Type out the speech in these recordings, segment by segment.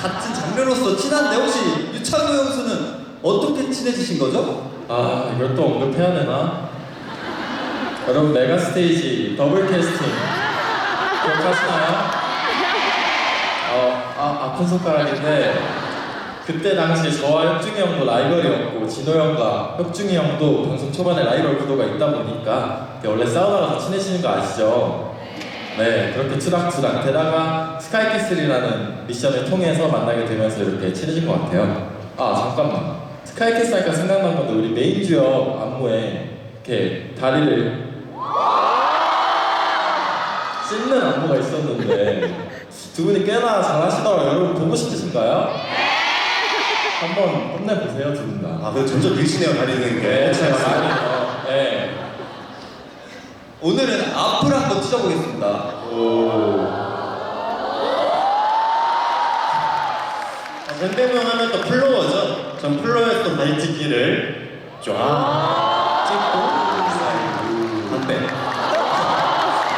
같은 장르로서 친한데 혹시 유창호 형수는 어떻게 친해지신 거죠? 아 이걸 또 언급해야 되나? 여러분 메가 스테이지 더블 캐스팅 기억하시나요? 어, 아, 아픈 손가락인데 그때 당시 저와 혁중이 형도 라이벌이었고 진호 형과 혁중이 형도 방송 초반에 라이벌 구도가 있다 보니까 원래 싸우다가 더 친해지는 거 아시죠? 네 그렇게 추락추락 게다가 스카이캐슬이라는 미션을 통해서 만나게 되면서 이렇게 친해진 것 같아요 아 잠깐만 스카이캐슬 하니까 생각난 건데 우리 메인 주역 안무에 이렇게 다리를 씻는 안무가 있었는데 두 분이 꽤나 잘하시더라고요 여러분 보고 싶으신가요? 한번 혼내보세요 두 분 다. 아, 근데 점점 밀치네요, 다리는 게. 네, 제가 많이 어, 네. 오늘은 앞을 한번 찢어보겠습니다. 아, 현대명 하면 또 플로어죠. 전 플로어였던 발찌기를 쫙 찍고 한대.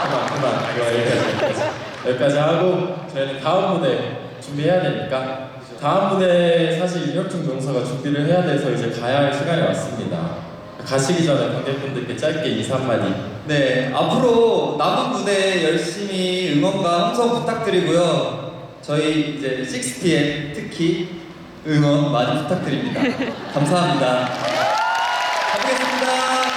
그만 그만 이거 여기까지 여기까지. 하고 저희는 다음 무대 준비해야 되니까 다음 무대 사실 윤혁중 용사가 준비를 해야 돼서 이제 가야 할 시간이 왔습니다 가시기 전에 관객분들께 짧게 인사 한마디. 네, 앞으로 남은 무대 열심히 응원과 함성 부탁드리고요. 저희 이제 6PM 특히 응원 많이 부탁드립니다. 감사합니다. 가보겠습니다.